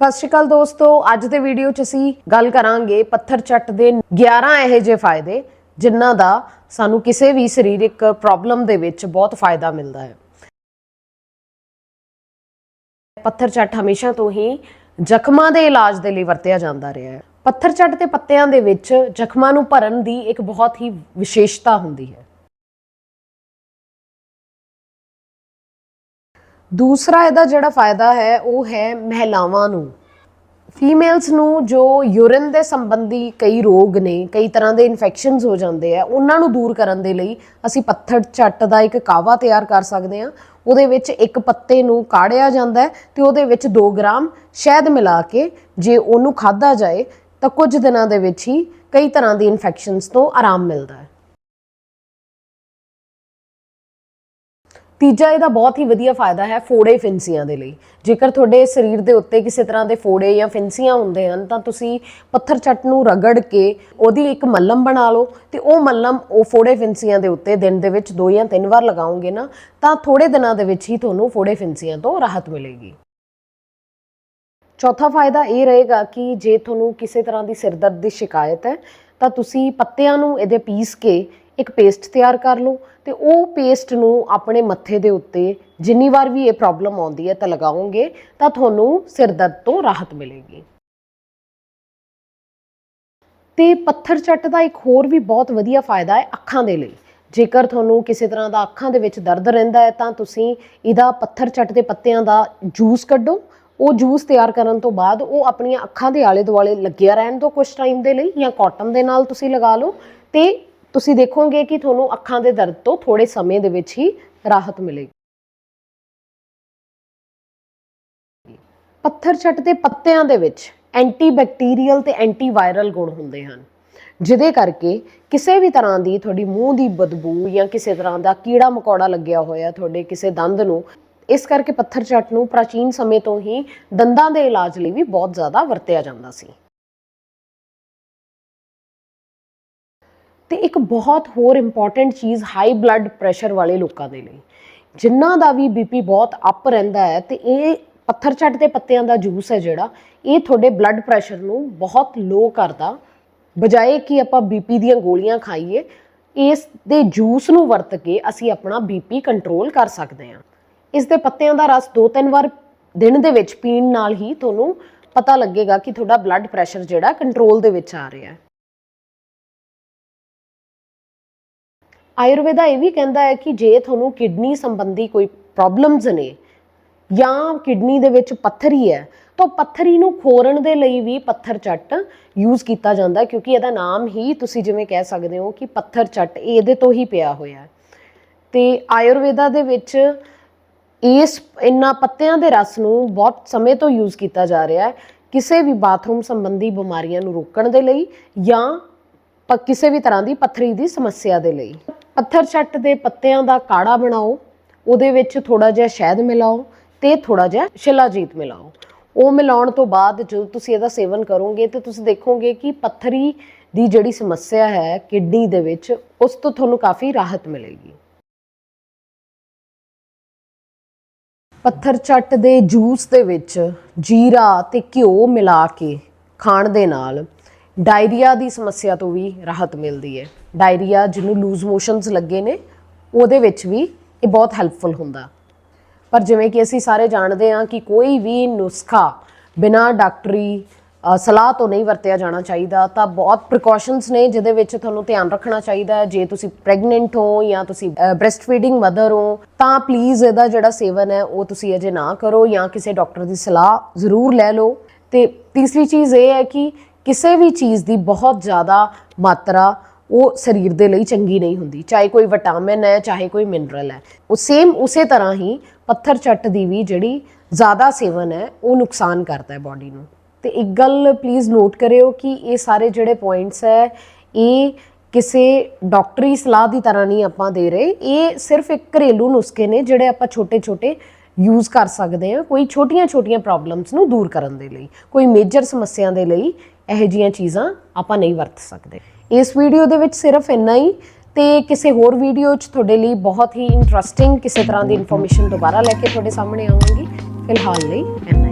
ਸਤਿ ਸ਼੍ਰੀ ਅਕਾਲ ਦੋਸਤੋ, ਅੱਜ ਦੇ ਵੀਡੀਓ 'ਚ ਅਸੀਂ ਗੱਲ ਕਰਾਂਗੇ ਪੱਥਰ ਚੱਟ ਦੇ 11 ਇਹੋ ਜਿਹੇ ਫਾਇਦੇ, ਜਿਨ੍ਹਾਂ ਦਾ ਸਾਨੂੰ ਕਿਸੇ ਵੀ ਸਰੀਰਕ ਪ੍ਰੋਬਲਮ ਦੇ ਵਿੱਚ ਬਹੁਤ ਫਾਇਦਾ ਮਿਲਦਾ ਹੈ। ਪੱਥਰ ਚੱਟ ਹਮੇਸ਼ਾ ਤੋਂ ਹੀ ਜ਼ਖਮਾਂ ਦੇ ਇਲਾਜ ਦੇ ਲਈ ਵਰਤਿਆ ਜਾਂਦਾ ਰਿਹਾ ਹੈ। ਪੱਥਰ ਚੱਟ ਦੇ ਪੱਤਿਆਂ ਦੇ ਵਿੱਚ ਜ਼ਖਮਾਂ ਨੂੰ ਭਰਨ ਦੀ ਇੱਕ ਬਹੁਤ ਹੀ ਵਿਸ਼ੇਸ਼ਤਾ ਹੁੰਦੀ ਹੈ। ਦੂਸਰਾ ਇਹਦਾ ਜਿਹੜਾ ਫਾਇਦਾ ਹੈ, ਉਹ ਹੈ ਮਹਿਲਾਵਾਂ ਨੂੰ। ਫੀਮੇਲਸ ਨੂੰ ਜੋ ਯੂਰਿਨ ਦੇ ਸੰਬੰਧੀ ਕਈ ਰੋਗ ਨੇ, ਕਈ ਤਰ੍ਹਾਂ ਦੇ ਇਨਫੈਕਸ਼ਨਸ ਹੋ ਜਾਂਦੇ ਆ, ਉਹਨਾਂ ਨੂੰ ਦੂਰ ਕਰਨ ਦੇ ਲਈ ਅਸੀਂ ਪੱਥਰ ਚੱਟ ਦਾ ਇੱਕ ਕਾਵਾ ਤਿਆਰ ਕਰ ਸਕਦੇ ਹਾਂ। ਉਹਦੇ ਵਿੱਚ ਇੱਕ ਪੱਤੇ ਨੂੰ ਕਾੜਿਆ ਜਾਂਦਾ ਹੈ ਤੇ ਉਹਦੇ ਵਿੱਚ 2 ਗ੍ਰਾਮ ਸ਼ਹਿਦ ਮਿਲਾ ਕੇ ਜੇ ਉਹਨੂੰ ਖਾਧਾ ਜਾਏ, ਤਾਂ ਕੁਝ ਦਿਨਾਂ ਦੇ ਵਿੱਚ ਹੀ ਕਈ ਤਰ੍ਹਾਂ ਦੀ ਇਨਫੈਕਸ਼ਨਸ ਤੋਂ ਆਰਾਮ ਮਿਲਦਾ ਹੈ। ਤੀਜਾ ਇਹਦਾ ਬਹੁਤ ਹੀ ਵਧੀਆ ਫਾਇਦਾ ਹੈ ਫੋੜੇ ਫਿੰਸੀਆਂ ਦੇ ਲਈ। ਜੇਕਰ ਤੁਹਾਡੇ ਸਰੀਰ ਦੇ ਉੱਤੇ ਕਿਸੇ ਤਰ੍ਹਾਂ ਦੇ ਫੋੜੇ ਜਾਂ ਫਿੰਸੀਆਂ ਹੁੰਦੇ ਹਨ, ਤਾਂ ਤੁਸੀਂ ਪੱਥਰ ਚੱਟ ਨੂੰ ਰਗੜ ਕੇ ਉਹਦੀ ਇੱਕ ਮੱਲਮ ਬਣਾ ਲਓ ਤੇ ਉਹ ਮੱਲਮ ਉਹ ਫੋੜੇ ਫਿੰਸੀਆਂ ਦੇ ਉੱਤੇ ਦਿਨ ਦੇ ਵਿੱਚ ਦੋ ਜਾਂ ਤਿੰਨ ਵਾਰ ਲਗਾਓਗੇ ਨਾ, ਤਾਂ ਥੋੜੇ ਦਿਨਾਂ ਦੇ ਵਿੱਚ ਹੀ ਤੁਹਾਨੂੰ ਫੋੜੇ ਫਿੰਸੀਆਂ ਤੋਂ ਰਾਹਤ ਮਿਲੇਗੀ। ਚੌਥਾ ਫਾਇਦਾ ਇਹ ਰਹੇਗਾ ਕਿ ਜੇ ਤੁਹਾਨੂੰ ਕਿਸੇ ਤਰ੍ਹਾਂ ਦੀ ਸਿਰ ਦਰਦ ਦੀ ਸ਼ਿਕਾਇਤ ਹੈ, ਤਾਂ ਤੁਸੀਂ ਪੱਤਿਆਂ ਨੂੰ ਇਹਦੇ ਪੀਸ ਕੇ ਇੱਕ ਪੇਸਟ ਤਿਆਰ ਕਰ ਲਓ ਤੇ ਉਹ ਪੇਸਟ ਨੂੰ ਆਪਣੇ ਮੱਥੇ ਦੇ ਉੱਤੇ ਜਿੰਨੀ ਵਾਰ ਵੀ ਇਹ ਪ੍ਰੋਬਲਮ ਆਉਂਦੀ ਹੈ ਤਾਂ ਲਗਾਓਗੇ ਤਾਂ ਤੁਹਾਨੂੰ ਸਿਰ ਦਰਦ ਤੋਂ ਰਾਹਤ ਮਿਲੇਗੀ। ਤੇ ਪੱਥਰ ਚੱਟ ਦਾ ਇੱਕ ਹੋਰ ਵੀ ਬਹੁਤ ਵਧੀਆ ਫਾਇਦਾ ਹੈ ਅੱਖਾਂ ਦੇ ਲਈ। ਜੇਕਰ ਤੁਹਾਨੂੰ ਕਿਸੇ ਤਰ੍ਹਾਂ ਦਾ ਅੱਖਾਂ ਦੇ ਵਿੱਚ ਦਰਦ ਰਹਿੰਦਾ ਹੈ ਤਾਂ ਤੁਸੀਂ ਇਹਦਾ ਪੱਥਰ ਚੱਟ ਦੇ ਪੱਤਿਆਂ ਦਾ ਜੂਸ ਕੱਢੋ। ਉਹ ਜੂਸ ਤਿਆਰ ਕਰਨ ਤੋਂ ਬਾਅਦ ਉਹ ਆਪਣੀਆਂ ਅੱਖਾਂ ਦੇ ਆਲੇ ਦੁਆਲੇ ਲੱਗਿਆ ਰਹਿਣ ਦਿਓ ਕੁਝ ਟਾਈਮ ਦੇ ਲਈ ਜਾਂ ਕਾਟਨ ਦੇ ਨਾਲ ਤੁਸੀਂ ਲਗਾ ਲਓ ਤੇ ਤੁਸੀਂ ਦੇਖੋਗੇ ਕਿ ਤੁਹਾਨੂੰ ਅੱਖਾਂ ਦੇ ਦਰਦ ਤੋਂ ਥੋੜੇ ਸਮੇਂ ਦੇ ਵਿੱਚ ਹੀ ਰਾਹਤ ਮਿਲੇਗੀ। ਪੱਥਰ ਚੱਟ ਦੇ ਪੱਤਿਆਂ ਦੇ ਵਿੱਚ ਐਂਟੀਬੈਕਟੀਰੀਅਲ ਤੇ ਐਂਟੀਵਾਇਰਲ ਗੁਣ ਹੁੰਦੇ ਹਨ, ਜਿਹਦੇ ਕਰਕੇ ਕਿਸੇ ਵੀ ਤਰ੍ਹਾਂ ਦੀ ਤੁਹਾਡੀ ਮੂੰਹ ਦੀ ਬਦਬੂ ਜਾਂ ਕਿਸੇ ਤਰ੍ਹਾਂ ਦਾ ਕੀੜਾ ਮਕੌੜਾ ਲੱਗਿਆ ਹੋਇਆ ਤੁਹਾਡੇ ਕਿਸੇ ਦੰਦ ਨੂੰ, ਇਸ ਕਰਕੇ ਪੱਥਰ ਚੱਟ ਨੂੰ ਪ੍ਰਾਚੀਨ ਸਮੇਂ ਤੋਂ ਹੀ ਦੰਦਾਂ ਦੇ ਇਲਾਜ ਲਈ ਵੀ ਬਹੁਤ ਜ਼ਿਆਦਾ ਵਰਤਿਆ ਜਾਂਦਾ ਸੀ। ਤੇ ਇੱਕ ਬਹੁਤ ਹੋਰ ਇੰਪੋਰਟੈਂਟ ਚੀਜ਼ ਹਾਈ ਬਲੱਡ ਪ੍ਰੈਸ਼ਰ ਵਾਲੇ ਲੋਕਾਂ ਦੇ ਲਈ। ਜਿਨ੍ਹਾਂ ਦਾ ਵੀ ਬੀਪੀ ਬਹੁਤ ਅਪ ਰਹਿੰਦਾ ਹੈ ਤੇ ਇਹ ਪੱਥਰ ਚੱਟ ਦੇ ਪੱਤਿਆਂ ਦਾ ਜੂਸ ਹੈ ਜਿਹੜਾ, ਇਹ ਤੁਹਾਡੇ ਬਲੱਡ ਪ੍ਰੈਸ਼ਰ ਨੂੰ ਬਹੁਤ ਲੋ ਕਰਦਾ। ਬਜਾਏ ਕਿ ਆਪਾਂ ਬੀਪੀ ਦੀਆਂ ਗੋਲੀਆਂ ਖਾਈਏ, ਇਸ ਦੇ ਜੂਸ ਨੂੰ ਵਰਤ ਕੇ ਅਸੀਂ ਆਪਣਾ ਬੀਪੀ ਕੰਟਰੋਲ ਕਰ ਸਕਦੇ ਹਾਂ। ਇਸ ਦੇ ਪੱਤਿਆਂ ਦਾ ਰਸ ਦੋ ਤਿੰਨ ਵਾਰ ਦਿਨ ਦੇ ਵਿੱਚ ਪੀਣ ਨਾਲ ਹੀ ਤੁਹਾਨੂੰ ਪਤਾ ਲੱਗੇਗਾ ਕਿ ਤੁਹਾਡਾ ਬਲੱਡ ਪ੍ਰੈਸ਼ਰ ਜਿਹੜਾ ਕੰਟਰੋਲ ਦੇ ਵਿੱਚ ਆ ਰਿਹਾ ਹੈ। ਆਯੁਰਵੇਦਾ ਇਹ ਵੀ ਕਹਿੰਦਾ ਹੈ ਕਿ ਜੇ ਤੁਹਾਨੂੰ ਕਿਡਨੀ ਸੰਬੰਧੀ ਕੋਈ ਪ੍ਰੋਬਲਮਸ ਨੇ ਜਾਂ ਕਿਡਨੀ ਦੇ ਵਿੱਚ ਪੱਥਰੀ ਹੈ, ਤਾਂ ਪੱਥਰੀ ਨੂੰ ਖੋਰਨ ਦੇ ਲਈ ਵੀ ਪੱਥਰ ਚੱਟ ਯੂਜ਼ ਕੀਤਾ ਜਾਂਦਾ ਕਿਉਂਕਿ ਇਹਦਾ ਨਾਮ ਹੀ ਤੁਸੀਂ ਜਿਵੇਂ ਕਹਿ ਸਕਦੇ ਹੋ ਕਿ ਪੱਥਰ ਚੱਟ ਇਹਦੇ ਤੋਂ ਹੀ ਪਿਆ ਹੋਇਆ ਹੈ। ਤੇ ਆਯੁਰਵੇਦਾ ਦੇ ਵਿੱਚ ਇਸ ਇਨ੍ਹਾਂ ਪੱਤਿਆਂ ਦੇ ਰਸ ਨੂੰ ਬਹੁਤ ਸਮੇਂ ਤੋਂ ਯੂਜ਼ ਕੀਤਾ ਜਾ ਰਿਹਾ ਹੈ, ਕਿਸੇ ਵੀ ਬਾਥਰੂਮ ਸੰਬੰਧੀ ਬਿਮਾਰੀਆਂ ਨੂੰ ਰੋਕਣ ਦੇ ਲਈ ਜਾਂ ਪ- ਕਿਸੇ ਵੀ ਤਰ੍ਹਾਂ ਦੀ ਪੱਥਰੀ ਦੀ ਸਮੱਸਿਆ ਦੇ ਲਈ। ਪੱਥਰ ਛੱਟ ਦੇ ਪੱਤਿਆਂ ਦਾ ਕਾੜਾ ਬਣਾਓ, ਉਹਦੇ ਵਿੱਚ ਥੋੜਾ ਜਿਹਾ ਸ਼ਹਿਦ ਮਿਲਾਓ ਤੇ ਥੋੜਾ ਜਿਹਾ ਸ਼ਿਲਾਜੀਤ ਮਿਲਾਓ। ਉਹ ਮਿਲਾਉਣ ਤੋਂ ਬਾਅਦ ਜਦੋਂ ਤੁਸੀਂ ਇਹਦਾ ਸੇਵਨ ਕਰੋਗੇ ਤੇ ਤੁਸੀਂ ਦੇਖੋਗੇ ਕਿ ਪੱਥਰੀ ਦੀ ਜਿਹੜੀ ਸਮੱਸਿਆ ਹੈ ਕਿਡਨੀ ਦੇ ਵਿੱਚ, ਉਸ ਤੋਂ ਤੁਹਾਨੂੰ ਕਾਫੀ ਰਾਹਤ ਮਿਲੇਗੀ। ਪੱਥਰ ਚੱਟ ਦੇ ਜੂਸ ਦੇ ਵਿੱਚ ਜੀਰਾ ਤੇ ਘਿਓ ਮਿਲਾ ਕੇ ਖਾਣ ਦੇ ਨਾਲ ਡਾਇਰੀਆ ਦੀ ਸਮੱਸਿਆ ਤੋਂ ਵੀ ਰਾਹਤ ਮਿਲਦੀ ਹੈ। ਡਾਇਰੀਆ ਜਿਹਨੂੰ ਲੂਜ਼ ਮੋਸ਼ਨਸ ਲੱਗੇ ਨੇ, ਉਹਦੇ ਵਿੱਚ ਵੀ ਇਹ ਬਹੁਤ ਹੈਲਪਫੁਲ ਹੁੰਦਾ। ਪਰ ਜਿਵੇਂ ਕਿ ਅਸੀਂ ਸਾਰੇ ਜਾਣਦੇ ਹਾਂ ਕਿ ਕੋਈ ਵੀ ਨੁਸਖਾ ਬਿਨਾਂ ਡਾਕਟਰੀ ਸਲਾਹ ਤੋਂ ਨਹੀਂ ਵਰਤਿਆ ਜਾਣਾ ਚਾਹੀਦਾ, ਤਾਂ ਬਹੁਤ ਪ੍ਰੀਕਾਸ਼ਨਸ ਨੇ ਜਿਹਦੇ ਵਿੱਚ ਤੁਹਾਨੂੰ ਧਿਆਨ ਰੱਖਣਾ ਚਾਹੀਦਾ ਹੈ। ਜੇ ਤੁਸੀਂ ਪ੍ਰੈਗਨੈਂਟ ਹੋ ਜਾਂ ਤੁਸੀਂ ਬ੍ਰੈਸਟ ਫੀਡਿੰਗ ਮਦਰ ਹੋ, ਤਾਂ ਪਲੀਜ਼ ਇਹਦਾ ਜਿਹੜਾ ਸੇਵਨ ਹੈ, ਉਹ ਤੁਸੀਂ ਅਜੇ ਨਾ ਕਰੋ ਜਾਂ ਕਿਸੇ ਡਾਕਟਰ ਦੀ ਸਲਾਹ ਜ਼ਰੂਰ ਲੈ ਲਓ। ਤੇ ਤੀਸਰੀ ਚੀਜ਼ ਇਹ ਹੈ ਕਿ ਕਿਸੇ ਵੀ ਚੀਜ਼ ਦੀ ਬਹੁਤ ਜ਼ਿਆਦਾ ਮਾਤਰਾ ਉਹ ਸਰੀਰ ਦੇ ਲਈ ਚੰਗੀ ਨਹੀਂ ਹੁੰਦੀ, ਚਾਹੇ ਕੋਈ ਵਿਟਾਮਿਨ ਹੈ, ਚਾਹੇ ਕੋਈ ਮਿਨਰਲ ਹੈ। ਉਹ ਸੇਮ ਉਸੇ ਤਰ੍ਹਾਂ ਹੀ ਪੱਥਰ ਚੱਟ ਦੀ ਵੀ ਜਿਹੜੀ ਜ਼ਿਆਦਾ ਸੇਵਨ ਹੈ, ਉਹ ਨੁਕਸਾਨ ਕਰਦਾ ਹੈ ਬਾਡੀ ਨੂੰ। ਤੇ ਇੱਕ ਗੱਲ ਪਲੀਜ਼ ਨੋਟ ਕਰਿਓ ਕਿ ਇਹ ਸਾਰੇ ਜਿਹੜੇ ਪੁਆਇੰਟਸ ਹੈ, ਇਹ ਕਿਸੇ ਡਾਕਟਰੀ ਸਲਾਹ ਦੀ ਤਰ੍ਹਾਂ ਨਹੀਂ ਆਪਾਂ ਦੇ ਰਹੇ। ਇਹ ਸਿਰਫ ਇੱਕ ਘਰੇਲੂ ਨੁਸਖੇ ਨੇ ਜਿਹੜੇ ਆਪਾਂ ਛੋਟੇ-ਛੋਟੇ ਯੂਜ਼ ਕਰ ਸਕਦੇ ਹਾਂ ਕੋਈ ਛੋਟੀਆਂ-ਛੋਟੀਆਂ ਪ੍ਰੋਬਲਮਸ ਨੂੰ ਦੂਰ ਕਰਨ ਦੇ ਲਈ, ਕੋਈ ਮੇਜਰ ਸਮੱਸਿਆ ਦੇ ਲਈ ਇਹੋ ਜਿਹੀਆਂ ਚੀਜ਼ਾਂ ਆਪਾਂ ਨਹੀਂ ਵਰਤ ਸਕਦੇ। ਇਸ ਵੀਡੀਓ ਦੇ ਵਿੱਚ ਸਿਰਫ ਇੰਨਾ ਹੀ ਤੇ ਕਿਸੇ ਹੋਰ ਵੀਡੀਓ 'ਚ ਤੁਹਾਡੇ ਲਈ ਬਹੁਤ ਹੀ ਇੰਟਰਸਟਿੰਗ ਕਿਸੇ ਤਰ੍ਹਾਂ ਦੀ ਇਨਫੋਰਮੇਸ਼ਨ ਦੁਬਾਰਾ ਲੈ ਕੇ ਤੁਹਾਡੇ ਸਾਹਮਣੇ ਆਵਾਂਗੀ। ਫਿਲਹਾਲ ਲਈ ਇੰਨਾ